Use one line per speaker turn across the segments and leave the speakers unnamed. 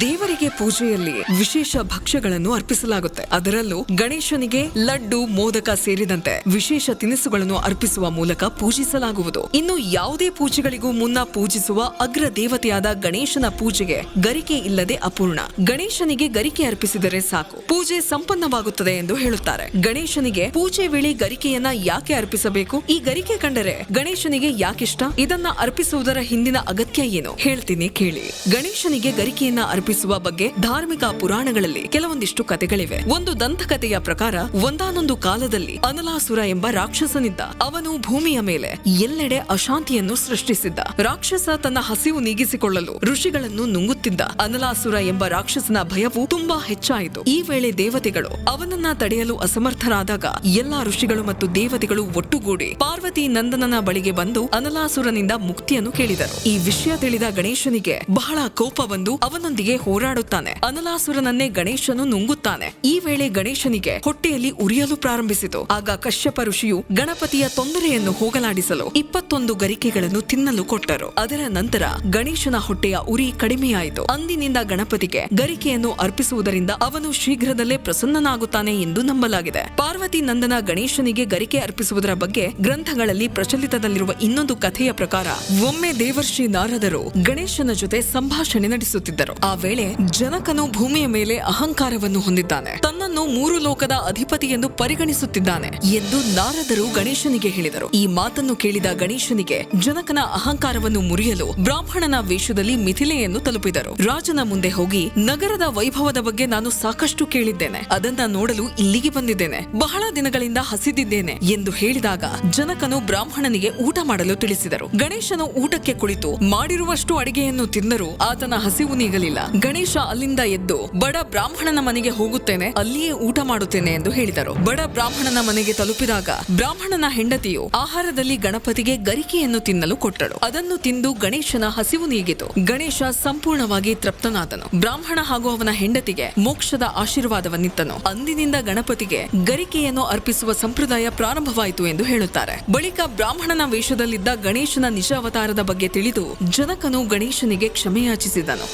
ದೇವರಿಗೆ ಪೂಜೆಯಲ್ಲಿ ವಿಶೇಷ ಭಕ್ಷ್ಯಗಳನ್ನು ಅರ್ಪಿಸಲಾಗುತ್ತೆ. ಅದರಲ್ಲೂ ಗಣೇಶನಿಗೆ ಲಡ್ಡು, ಮೋದಕ ಸೇರಿದಂತೆ ವಿಶೇಷ ತಿನಿಸುಗಳನ್ನು ಅರ್ಪಿಸುವ ಮೂಲಕ ಪೂಜಿಸಲಾಗುವುದು. ಇನ್ನು ಯಾವುದೇ ಪೂಜೆಗಳಿಗೂ ಮುನ್ನ ಪೂಜಿಸುವ ಅಗ್ರ ದೇವತೆಯಾದ ಗಣೇಶನ ಪೂಜೆಗೆ ಗರಿಕೆ ಇಲ್ಲದೆ ಅಪೂರ್ಣ. ಗಣೇಶನಿಗೆ ಗರಿಕೆ ಅರ್ಪಿಸಿದರೆ ಸಾಕು. ಪೂಜೆ ಸಂಪನ್ನವಾಗುತ್ತದೆ ಎಂದು ಹೇಳುತ್ತಾರೆ. ಗಣೇಶನಿಗೆ ಪೂಜೆ ವೇಳೆ ಗರಿಕೆಯನ್ನ ಯಾಕೆ ಅರ್ಪಿಸಬೇಕು? ಈ ಗರಿಕೆ ಕಂಡರೆ ಗಣೇಶನಿಗೆ ಯಾಕಿಷ್ಟ? ಇದನ್ನ ಅರ್ಪಿಸುವುದರ ಹಿಂದಿನ ಅಗತ್ಯ ಏನು? ಹೇಳ್ತೀನಿ ಕೇಳಿ. ಗಣೇಶನಿಗೆ ಗರಿಕೆಯನ್ನ ಅರ್ಪಿಸುವ ಬಗ್ಗೆ ಧಾರ್ಮಿಕ ಪುರಾಣಗಳಲ್ಲಿ ಕೆಲವೊಂದಿಷ್ಟು ಕಥೆಗಳಿವೆ. ಒಂದು ದಂತಕಥೆಯ ಪ್ರಕಾರ, ಒಂದಾನೊಂದು ಕಾಲದಲ್ಲಿ ಅನಲಾಸುರ ಎಂಬ ರಾಕ್ಷಸನಿದ್ದ. ಅವನು ಭೂಮಿಯ ಮೇಲೆ ಎಲ್ಲೆಡೆ ಅಶಾಂತಿಯನ್ನು ಸೃಷ್ಟಿಸಿದ್ದ. ರಾಕ್ಷಸ ತನ್ನ ಹಸಿವು ನೀಗಿಸಿಕೊಳ್ಳಲು ಋಷಿಗಳನ್ನು ನುಂಗುತ್ತಿದ್ದ. ಅನಲಾಸುರ ಎಂಬ ರಾಕ್ಷಸನ ಭಯವು ತುಂಬಾ ಹೆಚ್ಚಾಯಿತು. ಈ ವೇಳೆ ದೇವತೆಗಳು ಅವನನ್ನ ತಡೆಯಲು ಅಸಮರ್ಥರಾದಾಗ, ಎಲ್ಲಾ ಋಷಿಗಳು ಮತ್ತು ದೇವತೆಗಳು ಒಟ್ಟುಗೂಡಿ ಪಾರ್ವತಿ ನಂದನನ ಬಳಿಗೆ ಬಂದು ಅನಲಾಸುರನಿಂದ ಮುಕ್ತಿಯನ್ನು ಕೇಳಿದರು. ಈ ವಿಷಯ ತಿಳಿದ ಗಣೇಶನಿಗೆ ಬಹಳ ಕೋಪ ಬಂದು ಅವನೊಂದಿಗೆ ಹೋರಾಡುತ್ತಾನೆ. ಅನಲಾಸುರನನ್ನೇ ಗಣೇಶನು ನುಂಗುತ್ತಾನೆ. ಈ ವೇಳೆ ಗಣೇಶನಿಗೆ ಹೊಟ್ಟೆಯಲ್ಲಿ ಉರಿಯಲು ಪ್ರಾರಂಭಿಸಿತು. ಆಗ ಕಶ್ಯಪ ಋಷಿಯು ಗಣಪತಿಯ ತೊಂದರೆಯನ್ನು ಹೋಗಲಾಡಿಸಲು ಇಪ್ಪತ್ತೊಂದು ಗರಿಕೆಗಳನ್ನು ತಿನ್ನಲು ಕೊಟ್ಟರು. ಅದರ ನಂತರ ಗಣೇಶನ ಹೊಟ್ಟೆಯ ಉರಿ ಕಡಿಮೆಯಾಯಿತು. ಅಂದಿನಿಂದ ಗಣಪತಿಗೆ ಗರಿಕೆಯನ್ನು ಅರ್ಪಿಸುವುದರಿಂದ ಅವನು ಶೀಘ್ರದಲ್ಲೇ ಪ್ರಸನ್ನನಾಗುತ್ತಾನೆ ಎಂದು ನಂಬಲಾಗಿದೆ. ಪಾರ್ವತಿ ನಂದನ ಗಣೇಶನಿಗೆ ಗರಿಕೆ ಅರ್ಪಿಸುವುದರ ಬಗ್ಗೆ ಗ್ರಂಥಗಳಲ್ಲಿ ಪ್ರಚಲಿತದಲ್ಲಿರುವ ಇನ್ನೊಂದು ಕಥೆಯ ಪ್ರಕಾರ, ಒಮ್ಮೆ ದೇವರ್ಷಿ ನಾರದರು ಗಣೇಶನ ಜೊತೆ ಸಂಭಾಷಣೆ ನಡೆಸುತ್ತಿದ್ದರು. ವೇಳೆ ಜನಕನು ಭೂಮಿಯ ಮೇಲೆ ಅಹಂಕಾರವನ್ನು ಹೊಂದಿದ್ದಾನೆ. ತನ್ನನ್ನು ಮೂರು ಲೋಕದ ಅಧಿಪತಿ ಎಂದು ಪರಿಗಣಿಸುತ್ತಿದ್ದಾನೆ ಎಂದು ನಾರದರು ಗಣೇಶನಿಗೆ ಹೇಳಿದರು. ಈ ಮಾತನ್ನು ಕೇಳಿದ ಗಣೇಶನಿಗೆ ಜನಕನ ಅಹಂಕಾರವನ್ನು ಮುರಿಯಲು ಬ್ರಾಹ್ಮಣನ ವೇಷದಲ್ಲಿ ಮಿಥಿಲೆಯನ್ನು ತಲುಪಿದರು. ರಾಜನ ಮುಂದೆ ಹೋಗಿ, ನಗರದ ವೈಭವದ ಬಗ್ಗೆ ನಾನು ಸಾಕಷ್ಟು ಕೇಳಿದ್ದೇನೆ. ಅದನ್ನ ನೋಡಲು ಇಲ್ಲಿಗೆ ಬಂದಿದ್ದೇನೆ. ಬಹಳ ದಿನಗಳಿಂದ ಹಸಿದಿದ್ದೇನೆ ಎಂದು ಹೇಳಿದಾಗ ಜನಕನು ಬ್ರಾಹ್ಮಣನಿಗೆ ಊಟ ಮಾಡಲು ತಿಳಿಸಿದರು. ಗಣೇಶನು ಊಟಕ್ಕೆ ಕುಳಿತು ಮಾಡಿರುವಷ್ಟು ಅಡಿಗೆಯನ್ನು ತಿಂದರೂ ಆತನ ಹಸಿವು ನೀಗಲಿಲ್ಲ. ಗಣೇಶ ಅಲ್ಲಿಂದ ಎದ್ದು ಬಡ ಬ್ರಾಹ್ಮಣನ ಮನೆಗೆ ಹೋಗುತ್ತೇನೆ, ಅಲ್ಲಿಯೇ ಊಟ ಮಾಡುತ್ತೇನೆ ಎಂದು ಹೇಳಿದರು. ಬಡ ಬ್ರಾಹ್ಮಣನ ಮನೆಗೆ ತಲುಪಿದಾಗ ಬ್ರಾಹ್ಮಣನ ಹೆಂಡತಿಯು ಆಹಾರದಲ್ಲಿ ಗಣಪತಿಗೆ ಗರಿಕೆಯನ್ನು ತಿನ್ನಲು ಕೊಟ್ಟಳು. ಅದನ್ನು ತಿಂದು ಗಣೇಶನ ಹಸಿವು ನೀಗಿತು. ಗಣೇಶ ಸಂಪೂರ್ಣವಾಗಿ ತೃಪ್ತನಾದನು. ಬ್ರಾಹ್ಮಣ ಹಾಗೂ ಅವನ ಹೆಂಡತಿಗೆ ಮೋಕ್ಷದ ಆಶೀರ್ವಾದವನ್ನಿತ್ತನು. ಅಂದಿನಿಂದ ಗಣಪತಿಗೆ ಗರಿಕೆಯನ್ನು ಅರ್ಪಿಸುವ ಸಂಪ್ರದಾಯ ಪ್ರಾರಂಭವಾಯಿತು ಎಂದು ಹೇಳುತ್ತಾರೆ. ಬಳಿಕ ಬ್ರಾಹ್ಮಣನ ವೇಷದಲ್ಲಿದ್ದ ಗಣೇಶನ ನಿಜ ಅವತಾರದ ಬಗ್ಗೆ ತಿಳಿದು ಜನಕನು ಗಣೇಶನಿಗೆ ಕ್ಷಮೆಯಾಚಿಸಿದನು.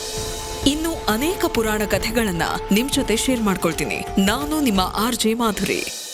ಇನ್ನು ಅನೇಕ ಪುರಾಣ ಕಥೆಗಳನ್ನ ನಿಮ್ ಜೊತೆ ಶೇರ್ ಮಾಡ್ಕೊಳ್ತೀನಿ. ನಾನು ನಿಮ್ಮ ಆರ್ ಜೆ ಮಾಧುರಿ.